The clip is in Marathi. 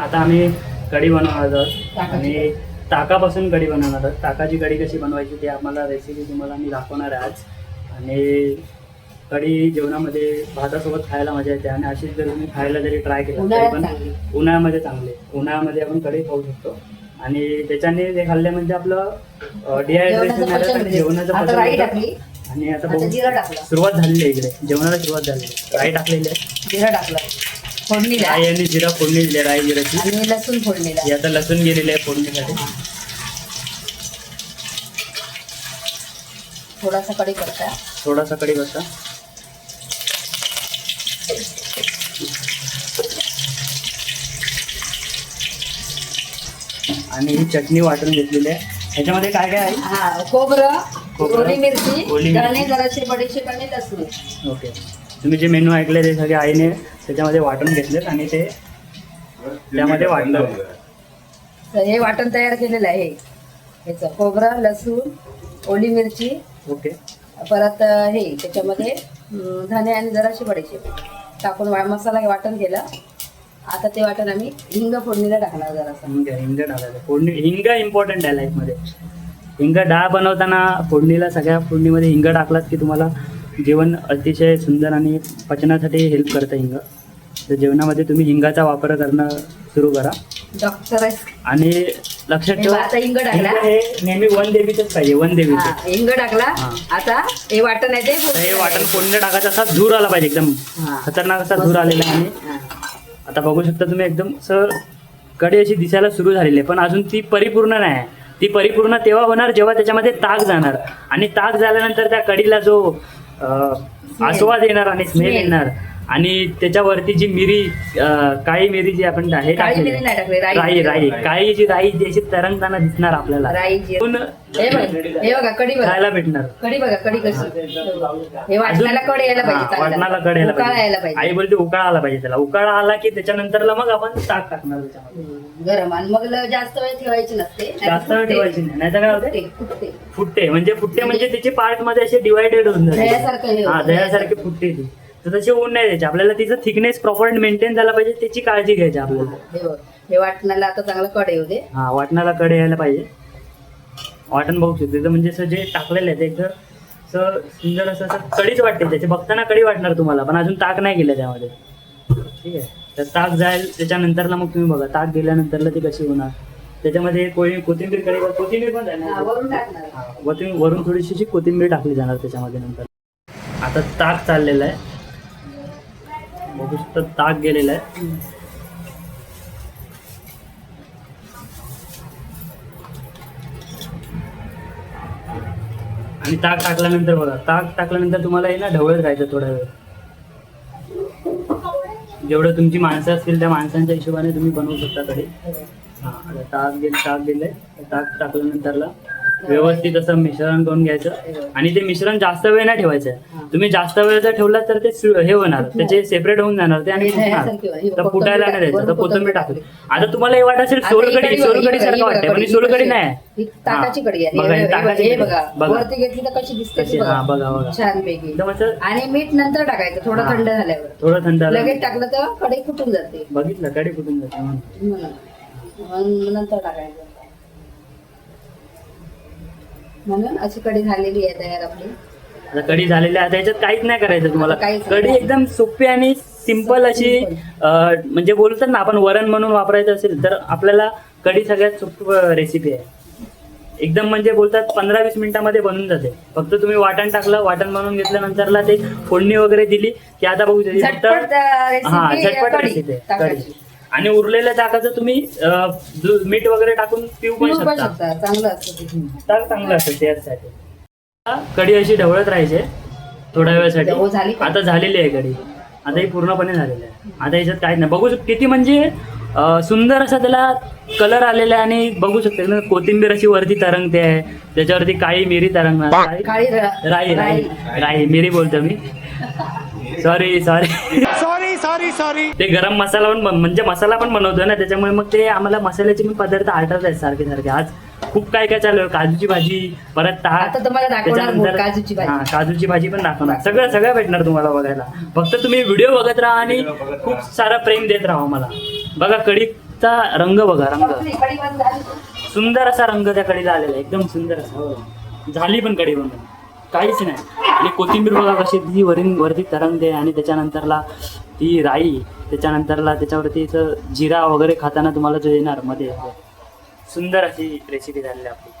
आता आम्ही कढी बनवणार आहोत आणि ताकापासून कढी बनवणार आहोत. ताकाची कढी कशी बनवायची ते आम्हाला रेसिपी तुम्हाला मी दाखवणार आहे आज. आणि कढी जेवणामध्ये भातासोबत खायला मजा येते आणि अशीच जर तुम्ही खायला जरी ट्राय केलं तरी पण. उन्हाळ्यामध्ये चांगले. उन्हाळ्यामध्ये आपण कढी खाऊ शकतो. आणि त्याच्याने ते खाल्ले म्हणजे आपलं डिहायड्रेशन पचन जेवणाचं पचन आणि आता सुरुवात झालेली आहे इकडे. जेवणाला सुरुवात झाली आहे. राई टाकलेली आहे. जिरा टाकला. फोडणीला. राई आणि जिरा फोडणी दिली राई जिराची आणि लसूण फोडणीला. हे आता लसूण गेलेले आहे फोडणीसाठी. थोडासा कढी करता. थोडासा कढी बसा आणि ही चटणी वाटून घेतलेली आहे. ह्याच्यामध्ये काय काय आहे? हा खोबरं खोबरं, ओली मिरची ओली धणे मिरची. जराशे बडीशेप आणि लसूण. ओके. तुम्ही जे मेनू ऐकले ते सगळे आईने त्याच्यामध्ये वाटून घेतलेत आणि ते त्यामध्ये वाटलं. तर हे वाटण तयार केलेलं आहे. ह्याचं खोबरं लसूण ओली मिरची. ओके. परत हे त्याच्यामध्ये धणे आणि जराशे बडीशेप. टाकून वा- मसाला वाटण केलं. आता ते वाटण आम्ही हिंग फोडणीला टाकणार जरासा. हिंग हिंग टाकायचं. फोडणी हिंग इम्पॉर्टंट आहे लाईफमध्ये हिंग डाळ बनवताना फोडणीला सगळ्या फोडणीमध्ये हिंग टाकलात की तुम्हाला जेवण अतिशय सुंदर आणि पचनासाठी हेल्प करतं हिंग तर जेवणामध्ये तुम्ही हिंगाचा वापर करणं सुरू करा डॉक्टर. आणि लक्षात ठेवा आता हिंग टाकला. हिंग हे नेहमी वन देवीचंच पाहिजे वन हा, देवीचं हिंग टाकला हा. आता हे वाटण आहे ते तर हे वाटण फोडणं टाकायचं असा धूर आला पाहिजे एकदम हा. खतरनाक असा धूर आलेला आहे हा. आता बघू शकता तुम्ही एकदम असं कढी अशी दिसायला सुरू झालेली आहे पण अजून ती परिपूर्ण नाही आहे ती परिपूर्ण तेव्हा होणार जेव्हा त्याच्यामध्ये ताक जाणार आणि ताक झाल्यानंतर त्या कढीला जो आस्वाद येणार आणि स्मेल. येणार आणि त्याच्यावरती जी मिरी काळी मिरी जी आपण हे काळी टाकलेली मिरी नाही टाकली, आहे, राई. राई. काळी जी राई जी अशी तरंगताना दिसणार आपल्याला राई जिरं. पण हे बघ बघा कढी बघा. खायला भेटणार. कढी बघा कढी कशी. हे वाटणाला कढी यायला पाहिजे वाटणाला. कड यायला पाहिजे. आई बोलते उकाळा आला पाहिजे त्याला. उकाळा आला की त्याच्यानंतरला मग आपण ताक टाकणार गरम. आणि मग ल- जास्त वेळ ठेवायची नसते. जास्त वेळ. ठेवायची नाही. नाहीतर काय होते? फुटते, फुटते. फुटते. म्हणजे फुटते म्हणजे त्याचे पार्टमध्ये असे डिवायडेड होऊन जाते. हा दह्यासारखी फुटते ती. तर तशी होऊन नाही द्यायची. आपल्याला तिचं थिकनेस प्रॉपर मेंटेन झाला पाहिजे त्याची काळजी घ्यायची आपल्याला. हे बघ. हे वाटणाला आता चांगलं येऊ दे. हा वाटणाला कडे यायला पाहिजे. वाटण बघू शकतो. म्हणजे असं जे टाकलेलं आहे ते एकदम असं सुंदर असं असं कढीच वाटते. त्याचे बघताना कढी वाटणार तुम्हाला पण अजून ताक नाही गेलं त्यामध्ये. ठीक आहे? तर ताक जाईल त्याच्यानंतरला मग तुम्ही बघा. ताक गेल्यानंतरला ती कशी होणार. त्याच्यामध्ये कोळी कोथिंबीर कढी कोथिंबीर पण ना? वरून टाकणार. हा, वरून वरून थोडीशी कोथिंबीर टाकली जाणार त्याच्यामध्ये नंतर. आता ताक चाललेलं आहे. बघू शकता ताक गेलेलं आहे. आणि ताक टाकल्यानंतर बघा ताक टाकल्यानंतर तुम्हाला हे ना ढवळत राहायचं थोडा वेळ जेवढं तुमची माणसं असतील त्या माणसांच्या हिशोबाने तुम्ही बनवू शकता कडे हे. हा ताक गेल ताक दिलंय ताक टाकल्यानंतरला व्यवस्थित असं मिश्रण करून घ्यायचं. आणि ते मिश्रण जास्त वेळ नाही ठेवायचं. तुम्ही जास्त वेळ जर ठेवलात तर ते हे होणार. त्याचे सेपरेट होऊन जाणार. ते आणि तर फुटायला नाही द्यायचं. तर कोथिंबीर टाकली. आता तुम्हाला हे वाटत असेल सोलकडी सोलकडी सारखं बघा, वाटतं पण सोलकडी नाही? ही ताकाची कढी आहे. बघा, बघा. बघा. बघा. वरती घेतली तर कशी दिसते कशी? ती हा बघा बघा. बघा छानपैकी एकदम असं आणि मीठ नंतर टाकायचं थोडं. थंड झाल्यावर. थोडं थंड झालं. लगेच टाकलं तर कढई फुटून जाते. बघितलं कडी कुठून जाते नंतर टाकायचं. म्हणून अशी कढी झालेली आहे तयार आपली आता कढी झालेली आहे आता याच्यात काहीच नाही करायचं तुम्हाला काहीच नाही. कढी एकदम सोपी आणि सिंपल अशी. अं, म्हणजे बोलतात ना आपण वरण म्हणून वापरायचं असेल तर आपल्याला कढी सगळ्यात सोपी रेसिपी आहे एकदम म्हणजे बोलतात पंधरा वीस मिनिटामध्ये बनून जाते फक्त तुम्ही वाटण टाकलं वाटण बनवून घेतल्यानंतरला ते फोडणी वगैरे दिली की आता बघू शकता फक्त झटपट अं, हा झटपट कढी रेसिपी आहे टाकायची. आणि उरलेल्या ताकाचं तुम्ही अं, मीठ वगैरे टाकून पिऊ पण शकता. शकता. चांगलं असतं ते ताक चांगलं असतं त्यासाठी. कढी अशी ढवळत राहायचे थोड्या वेळासाठी. हो, का? आता झालेली आहे कढी. आता ही पूर्णपणे झालेली आहे. आता याच्यात काहीच नाही. बघू शकतो किती म्हणजे अं, सुंदर असा त्याला कलर आलेला आहे आणि बघू शकते ना कोथिंबीर अशी वरती तरंगते आहे. त्याच्यावरती काळी मिरी तरंगणार. काळी- काळी र- राई. राई राई मिरी बोलतो मी. सॉरी सॉरी सॉरी सॉरी ते गरम मसाला पण म्हणजे मसाला पण बनवतोय ना त्याच्यामुळे मग ते आम्हाला मसाल्याचे पण पदार्थ आठवत आहेत सारखे सारखे. आज खूप काय काय चालू आहे? काजूची भाजी परत ताक आता तुम्हाला दाखवणार त्याच्यानंतर- काजूची भाजी. हा, काजूची भाजी पण दाखवणार. सगळं सगळं भेटणार तुम्हाला बघायला. फक्त तुम्ही व्हिडिओ बघत राहा आणि खूप सारा प्रेम देत राहा मला बघा कढीचा रंग बघा रंग. सुंदर असा रंग त्या कढीला आलेला आहे. एकदम सुंदर असा हो. झाली पण कढी बनून काहीच नाही. आणि कोथिंबीर बघा कशी ती वरीन वरती तरंगते आणि त्याच्यानंतरला ती राई त्याच्यानंतरला त्याच्यावरती जिरा वगैरे खाताना तुम्हाला जो येणार मध्ये. सुंदर अशी रेसिपी झालेली आपली.